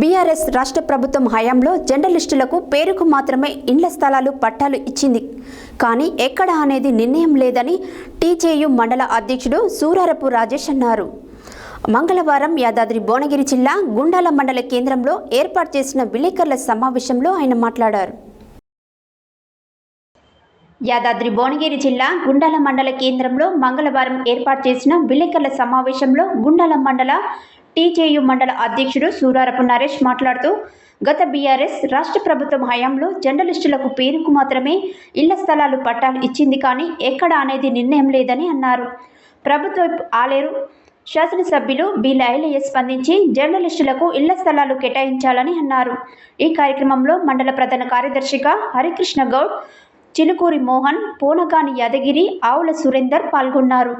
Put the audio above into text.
BRS రాష్ట్ర ప్రభుత్వం హయాంలో జర్నలిస్టులకు పేరుకు మాత్రమే ఇండ్ల స్థలాలు పట్టాలు ఇచ్చింది. కానీ ఎక్కడ అనేది నిర్ణయం లేదని టీజేయు మండల అధ్యక్షుడు సూరారపు రాజేష్ అన్నారు. మంగళవారం యాదాద్రి భువనగిరి జిల్లా గుండాల మండల కేంద్రంలో ఏర్పాటు చేసిన విలేకరుల సమావేశంలో ఆయన మాట్లాడారు. యాదాద్రి భువనగిరి జిల్లా గుండాల మండల కేంద్రంలో మంగళవారం ఏర్పాటు చేసిన విలేకరుల సమావేశంలో గుండాల మండల టీజేయు మండల అధ్యక్షుడు సూరారపు నరేష్ మాట్లాడుతూ గత బీఆర్ఎస్ రాష్ట్ర ప్రభుత్వం హయాంలో జర్నలిస్టులకు పేరుకు మాత్రమే ఇళ్ళ స్థలాలు పట్టాలు ఇచ్చింది కానీ ఎక్కడ అనేది నిర్ణయం లేదని అన్నారు. ప్రభుత్వ ఆలేరు శాసనసభ్యులు బి లైలయ్య స్పందించి జర్నలిస్టులకు ఇళ్ళ స్థలాలు కేటాయించాలని అన్నారు. ఈ కార్యక్రమంలో మండల ప్రధాన కార్యదర్శిగా హరికృష్ణ గౌడ్ చిలుకూరి మోహన్ పూనగాని యాదగిరి ఆవుల సురేందర్ పాల్గొన్నారు.